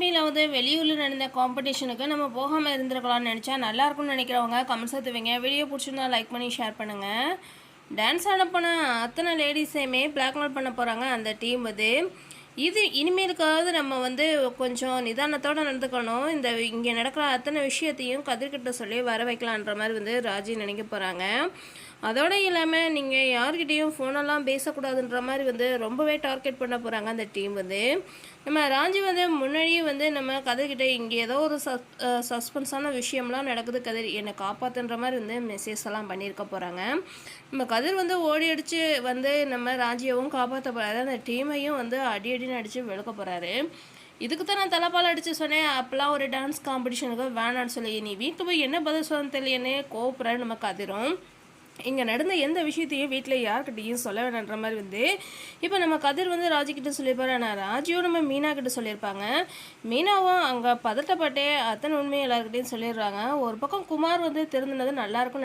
உண்மையில் வந்து வெளியூரில் நடந்த காம்படிஷனுக்கு நம்ம போகாமல் இருந்திருக்கலாம்னு நினச்சா நல்லா இருக்கும்னு நினைக்கிறவங்க கமெண்ட்ஸ் எடுத்துவீங்க வீடியோ பிடிச்சிருந்தா லைக் பண்ணி ஷேர் பண்ணுங்கள் டான்ஸ் ஆட அத்தனை லேடிஸையுமே பிளாக்மெயில் பண்ண போகிறாங்க அந்த டீம் அது இது இனிமேலுக்காவது நம்ம வந்து கொஞ்சம் நிதானத்தோடு நடந்துக்கணும். இந்த இங்கே நடக்கிற அத்தனை விஷயத்தையும் கதிர்கிட்ட சொல்லி வர வைக்கலான்ற மாதிரி வந்து ராஜி நினைக்க போகிறாங்க அதோடு இல்லாமல் நீங்கள் யார்கிட்டேயும் ஃபோனெல்லாம் பேசக்கூடாதுன்ற மாதிரி வந்து ரொம்பவே டார்கெட் பண்ண போகிறாங்க அந்த டீம் வந்து. நம்ம ராஞ்சி வந்து முன்னாடியே வந்து நம்ம கதிர்கிட்ட இங்கே ஏதோ ஒரு சஸ் சஸ்பென்ஸான விஷயம்லாம் நடக்குது கதிர். என்னை காப்பாற்றுன்ற மாதிரி வந்து மெசேஜ் எல்லாம் பண்ணியிருக்க போகிறாங்க நம்ம கதிர் வந்து ஓடி அடித்து வந்து நம்ம ராஞ்சியவும் காப்பாற்ற போகிறாரு அந்த டீமையும் வந்து அடி அடின்னு அடித்து வெளுக்க போகிறாரு இதுக்கு தான் நான் தலைப்பால் அடித்து சொன்னேன். அப்போலாம் ஒரு டான்ஸ் காம்படிஷனுக்கு வேணான்னு சொல்லி. நீ வீட்டுக்கு போய் என்ன பதில் சொன்னு தெரியலையேன்னு கோப்புற நம்ம கதிரும். இங்கே நடந்த எந்த விஷயத்தையும் வீட்டில் யார்கிட்டையும் சொல்ல வேணான்ற மாதிரி வந்து இப்போ நம்ம கதிர் வந்து ராஜிக்கிட்ட சொல்லியிருப்பாரு. ஆனால் ராஜியும் நம்ம மீனா கிட்ட சொல்லியிருப்பாங்க. மீனாவும் அங்கே பதட்டப்பட்டே அத்தனை உண்மையை எல்லாருக்கிட்டையும் சொல்லிடுறாங்க. ஒரு பக்கம் குமார் வந்து திருந்தினது நல்லா